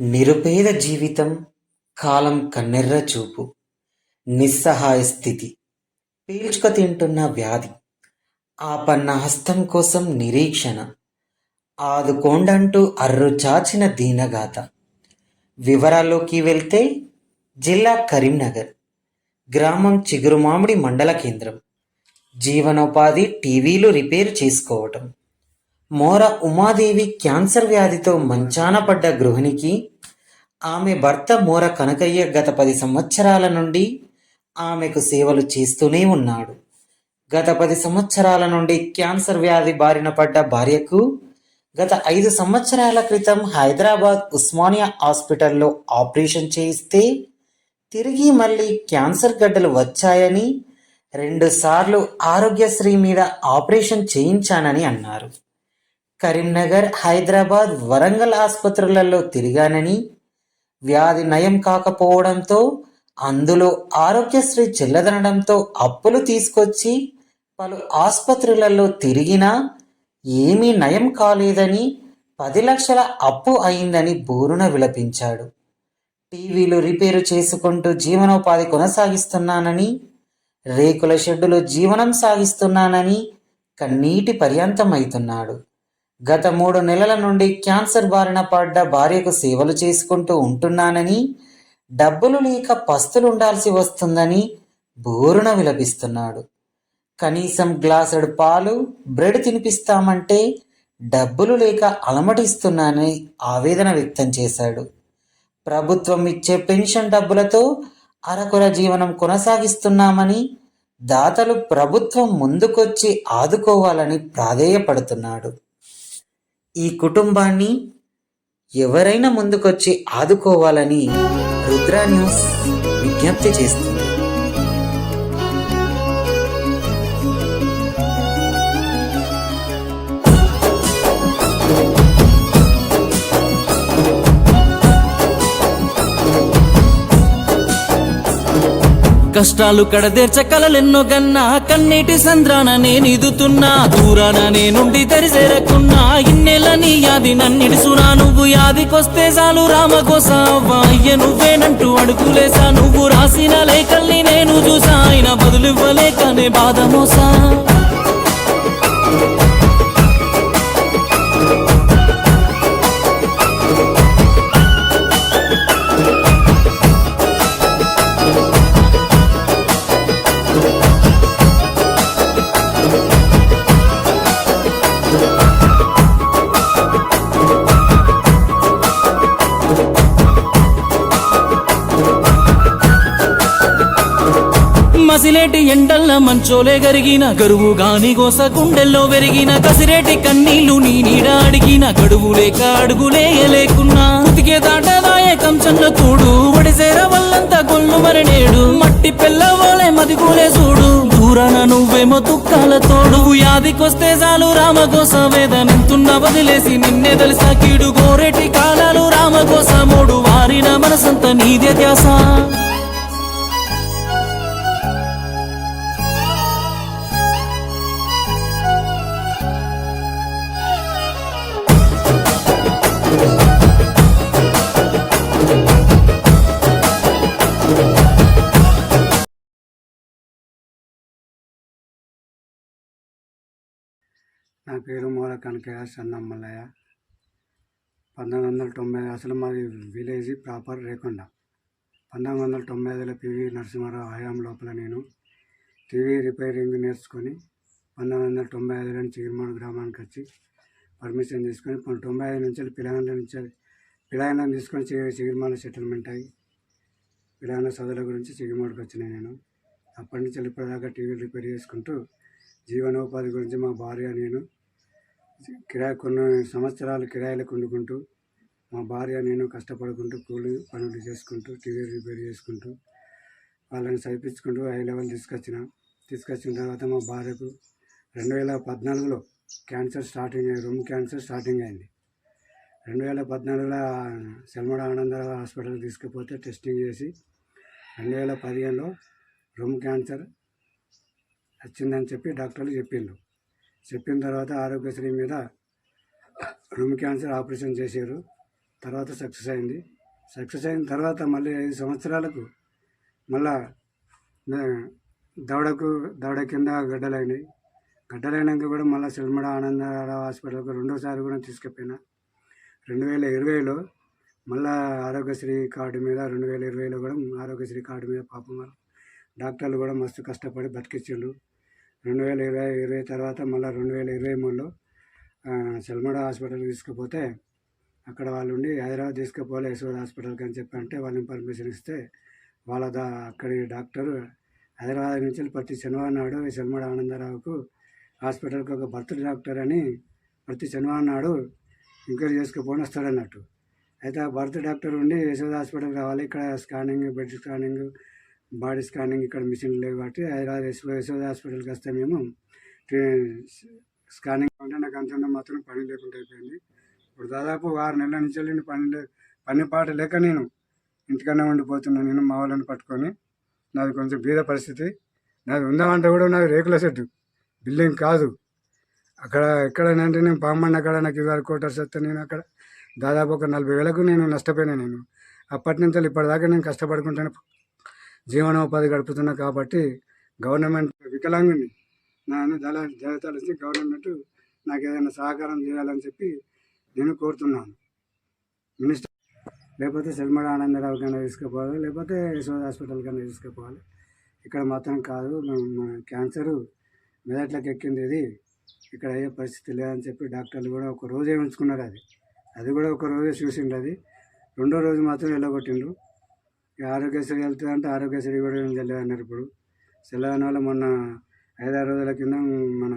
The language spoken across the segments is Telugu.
నిరుపేద జీవితం కాలం కన్నెర్ర చూపు నిస్సహాయ స్థితి. పీల్చుక తింటున్న వ్యాధి ఆపన్న హస్తం కోసం నిరీక్షణ ఆదుకోండంటూ అర్రుచాచిన దీనగాథ. వివరాల్లోకి వెళ్తే జిల్లా కరీంనగర్ గ్రామం చిగురుమామిడి మండల కేంద్రం. జీవనోపాధి టీవీలు రిపేర్ చేసుకోవటం. మోర ఉమాదేవి క్యాన్సర్ వ్యాధితో మంచాన పడ్డ గృహిణికి ఆమె భర్త మోర కనకయ్య గత పది సంవత్సరాల నుండి ఆమెకు సేవలు చేస్తూనే ఉన్నాడు. గత పది సంవత్సరాల నుండి క్యాన్సర్ వ్యాధి బారిన పడ్డ భార్యకు గత ఐదు సంవత్సరాల క్రితం హైదరాబాద్ ఉస్మానియా హాస్పిటల్లో ఆపరేషన్ చేయిస్తే తిరిగి మళ్ళీ క్యాన్సర్ గడ్డలు వచ్చాయని రెండుసార్లు ఆరోగ్యశ్రీ మీద ఆపరేషన్ చేయించానని అన్నారు. కరీంనగర్ హైదరాబాద్ వరంగల్ ఆసుపత్రులలో తిరిగానని వ్యాధి నయం కాకపోవడంతో అందులో ఆరోగ్యశ్రీ చెల్లదనడంతో అప్పులు తీసుకొచ్చి పలు ఆసుపత్రులలో తిరిగినా ఏమీ నయం కాలేదని పది లక్షల అప్పు అయిందని బోరున విలపించాడు. టీవీలు రిపేరు చేసుకుంటూ జీవనోపాధి కొనసాగిస్తున్నానని రేకుల షెడ్డులో జీవనం సాగిస్తున్నానని కన్నీటి పర్యంతమవుతున్నాడు. గత మూడు నెలల నుండి క్యాన్సర్ బారిన పడ్డ భార్యకు సేవలు చేసుకుంటూ ఉంటున్నానని డబ్బులు లేక పస్తులుండాల్సి వస్తుందని బోరున విలపిస్తున్నాడు. కనీసం గ్లాసుడు పాలు బ్రెడ్ తినిపిస్తామంటే డబ్బులు లేక అలమటిస్తున్నానని ఆవేదన వ్యక్తం చేశాడు. ప్రభుత్వం ఇచ్చే పెన్షన్ డబ్బులతో అరకొర జీవనం కొనసాగిస్తున్నామని దాతలు ప్రభుత్వం ముందుకొచ్చి ఆదుకోవాలని ప్రాధేయపడుతున్నాడు. ఈ కుటుంబాన్ని ఎవరైనా ముందుకొచ్చి ఆదుకోవాలని రుద్రా న్యూస్ విజ్ఞప్తి చేస్తుంది. కష్టాలు కడదేర్చ కలలెన్నో గన్నా కన్నీటి సంద్రాన నేనిదుతున్నా దూరాన నేనుండి తరిసేరకున్నా ఇన్నెల నీ యాది నన్నిడుసునా నువ్వు యాదికొస్తే చాలు రామకోస అయ్య నువ్వేనంటూ అడుగులేసా నువ్వు రాసిన లేఖల్ని నేను చూసా ఆయన బదులివ్వలేకనే బాధ మోసా. కసిరేటి ఎండల్ల మంచోలే గరిగిన గరువు గాని గోస గుండెల్లో వెరిగిన కసిరేటి కన్నీళ్ళు నీ నీడ అడిగిన గడువు లేక అడుగులే లేకున్నా ఉతికే దాటదాయే కంచన్న తోడు ఒడిసేర వల్లంత గొల్లు మరణేడు మట్టి పిల్లవోలే మదిగూలే చూడు దూరాన నువ్వేమో దుఃఖాల తోడు. యాదికొస్తే చాలు రామకోస వేదనంతున్న వదిలేసి నిన్నే తెలుసా కీడు గోరేటి కాలాలు. రామకోస మూడు వారిన మనసంత నీదే ధ్యాస. నా పేరు మూల కనకయ్య సన్నమ్మలయ్య పంతొమ్మిది వందల తొంభై అసలు మాది విలేజ్ ప్రాపర్ రేకొండ. పంతొమ్మిది వందల తొంభై ఐదులో పివి నరసింహారావు హయాం లోపల నేను టీవీ రిపేరింగ్ నేర్చుకొని పంతొమ్మిది వందల తొంభై ఐదులో చిగిరిమాడు గ్రామానికి వచ్చి పర్మిషన్ తీసుకొని తొంభై ఐదు నుంచి పిల్లల నుంచి పిల్లల తీసుకొని చి- చిగిరిమాల సెటిల్మెంట్ అయ్యి పిల్లల సదుల గురించి చిగిరిమాడికి వచ్చినాయి నేను. అప్పటి నుంచి వెళ్ళిపోయేదాకా టీవీ రిపేర్ చేసుకుంటూ జీవనోపాధి గురించి మా భార్య నేను కిరాయి కొన్ని సంవత్సరాలు కిరాయిలకు వండుకుంటూ మా భార్య నేను కష్టపడుకుంటూ కూలి పనులు చేసుకుంటూ టీవీ రిపేర్ చేసుకుంటూ వాళ్ళని చదివించుకుంటూ హై లెవెల్ తీసుకొచ్చిన. తీసుకొచ్చిన తర్వాత మా భార్యకు రెండు వేల పద్నాలుగులో క్యాన్సర్ స్టార్టింగ్ అయ్యి రొమ్ము క్యాన్సర్ స్టార్టింగ్ అయింది. రెండు వేల పద్నాలుగులో సెల్మడ ఆనంద హాస్పిటల్ తీసుకుపోతే టెస్టింగ్ చేసి రెండు వేల పదిహేనులో రూమ్ క్యాన్సర్ వచ్చిందని చెప్పి డాక్టర్లు చెప్పిండ్రు. చెప్పిన తర్వాత ఆరోగ్యశ్రీ మీద రొమ్ము క్యాన్సర్ ఆపరేషన్ చేశారు. తర్వాత సక్సెస్ అయింది. సక్సెస్ అయిన తర్వాత మళ్ళీ ఐదు సంవత్సరాలకు మళ్ళా దవడకు దవడ కింద గడ్డలైనాయి. గడ్డలైనాక కూడా మళ్ళీ సిల్మడ ఆనందరావు హాస్పిటల్కి రెండోసారి కూడా తీసుకుపోయినా రెండు వేల ఇరవైలో మళ్ళా ఆరోగ్యశ్రీ కార్డు మీద రెండు వేల ఇరవైలో కూడా ఆరోగ్యశ్రీ కార్డు మీద పాపం డాక్టర్లు కూడా మస్తు కష్టపడి బతికించిండు రెండు వేల ఇరవై ఇరవై తర్వాత మళ్ళీ రెండు వేల ఇరవై మూడులో సెల్మడ హాస్పిటల్కి తీసుకుపోతే అక్కడ వాళ్ళు ఉండి హైదరాబాద్ తీసుకుపోలే యశోద హాస్పిటల్కి అని చెప్పి అంటే వాళ్ళని పర్మిషన్ ఇస్తే వాళ్ళ దా అక్కడి డాక్టరు హైదరాబాద్ నుంచి ప్రతి శనివారం నాడు ఈ సెల్మడ ఆనందరావుకు హాస్పిటల్కి ఒక భర్త డాక్టర్ అని ప్రతి శనివారం నాడు ఎంక్వైరీ చేసుకుపోని వస్తాడన్నట్టు. అయితే ఆ భర్త డాక్టర్ ఉండి యశ్వద్ హాస్పిటల్ రావాలి ఇక్కడ scanning bed scanning body scanning ఇక్కడ మిషన్ లేవు కాబట్టి హైదరాబాద్ యశో యశోద హాస్పిటల్కి వస్తే మేము స్కానింగ్ అంటే నాకు అంత మాత్రం పని లేకుండా అయిపోయింది. ఇప్పుడు దాదాపు ఆరు నెలల నుంచి వెళ్ళి పని లే పని పాట లేక నేను ఇంటికన్నా ఉండిపోతున్నాను నేను మా వాళ్ళని పట్టుకొని. నాది కొంచెం బీద పరిస్థితి. నాది ఉందామంటే కూడా నాది రేకుల సెట్టు బిల్డింగ్ కాదు. అక్కడ ఎక్కడనంటే నేను పామన్న అక్కడ నాకు ఇరవై కోటర్స్ వస్తే నేను అక్కడ దాదాపు ఒక నలభై వేలకు నేను నష్టపోయినా నేను. అప్పటి నుంచి ఇప్పటిదాకా నేను కష్టపడుకుంటాను. జీవనోపాధి గడుపుతున్నా కాబట్టి గవర్నమెంట్ వికలాంగుని నన్ను దళ జాగ్రత్తలు గవర్నమెంట్ నాకు ఏదైనా సహకారం చేయాలని చెప్పి నేను కోరుతున్నాను. మినిస్టర్ లేకపోతే సెల్మడ ఆనందరావు కన్నా తీసుకుపోవాలి లేకపోతే యశోద హాస్పిటల్ కన్నా తీసుకుపోవాలి. ఇక్కడ మాత్రం కాదు క్యాన్సరు మెదట్లోకి ఎక్కింది ఇది. ఇక్కడ అయ్యే పరిస్థితి లేదని చెప్పి డాక్టర్లు కూడా ఒక రోజే ఉంచుకున్నారు అది. అది కూడా ఒక రోజే చూసిండు అది. రెండో రోజు మాత్రం వెళ్ళగొట్టిండ్రు ఆరోగ్యశ్రీ వెళ్తుంది అంటే ఆరోగ్యశ్రీ కూడా ఏం తెలియదు అన్నారు ఇప్పుడు. సెలవున వల్ల మొన్న ఐదారు రోజుల కింద మన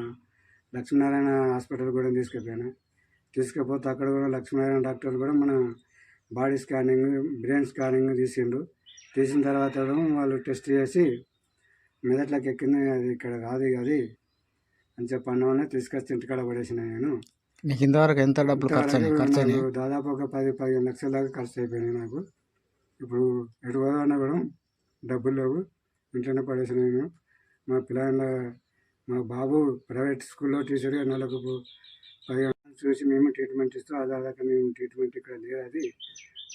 లక్ష్మీనారాయణ హాస్పిటల్ కూడా తీసుకుపోయాను తీసుకుపోతే అక్కడ కూడా లక్ష్మీనారాయణ డాక్టర్ కూడా మన బాడీ స్కానింగ్ బ్రెయిన్ స్కానింగ్ తీసిండు. తీసిన తర్వాత వాళ్ళు టెస్ట్ చేసి మెదట్లోకి ఎక్కింది అది ఇక్కడ కాదు అది అని చెప్పి అన్నవాళ్ళని తీసుకొచ్చి ఇంటికాడ పడేసిన నేను. ఇంతవరకు ఎంత డబ్బులు ఖర్చు దాదాపు ఒక పది పదిహేను లక్షల దాకా ఖర్చు అయిపోయినాయి నాకు. ఇప్పుడు ఎటు పోదామన్నా కూడా డబ్బులు లేవు. ఇంట్లోనే పడేసిన నేను. మా పిల్లల మా బాబు ప్రైవేట్ స్కూల్లో టీచర్గా నెలకు పదిహేను చూసి మేము ట్రీట్మెంట్ ఇస్తూ. అదాదాకా మేము ట్రీట్మెంట్ ఇక్కడ లేదు అది.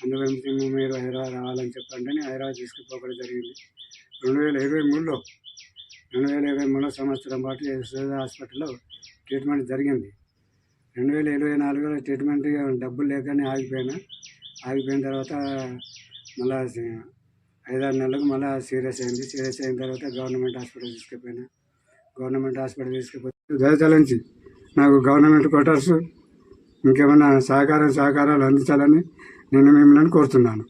అందువల్ల మేము మీరు హైదరాబాద్ రావాలని చెప్పండి అని హైదరాబాద్ తీసుకుపోవడం జరిగింది. రెండు వేల ఇరవై మూడులో రెండు వేల ఇరవై మూడో సంవత్సరం పాటు యశోద హాస్పిటల్లో ట్రీట్మెంట్ జరిగింది. రెండు వేల ఇరవై నాలుగులో ట్రీట్మెంట్ డబ్బులు లేకనే ఆగిపోయినా. ఆగిపోయిన తర్వాత మళ్ళా ఐదారు నెలలకు మళ్ళీ సీరియస్ అయింది. సీరియస్ అయిన తర్వాత గవర్నమెంట్ హాస్పిటల్ తీసుకుపోయినా గవర్నమెంట్ హాస్పిటల్ తీసుకుపోతే దయచాలించి నాకు గవర్నమెంట్ క్వార్టర్స్ ఇంకేమైనా సహకారం సహకారాలు అందించాలని నేను మిమ్మల్ని కోరుతున్నాను.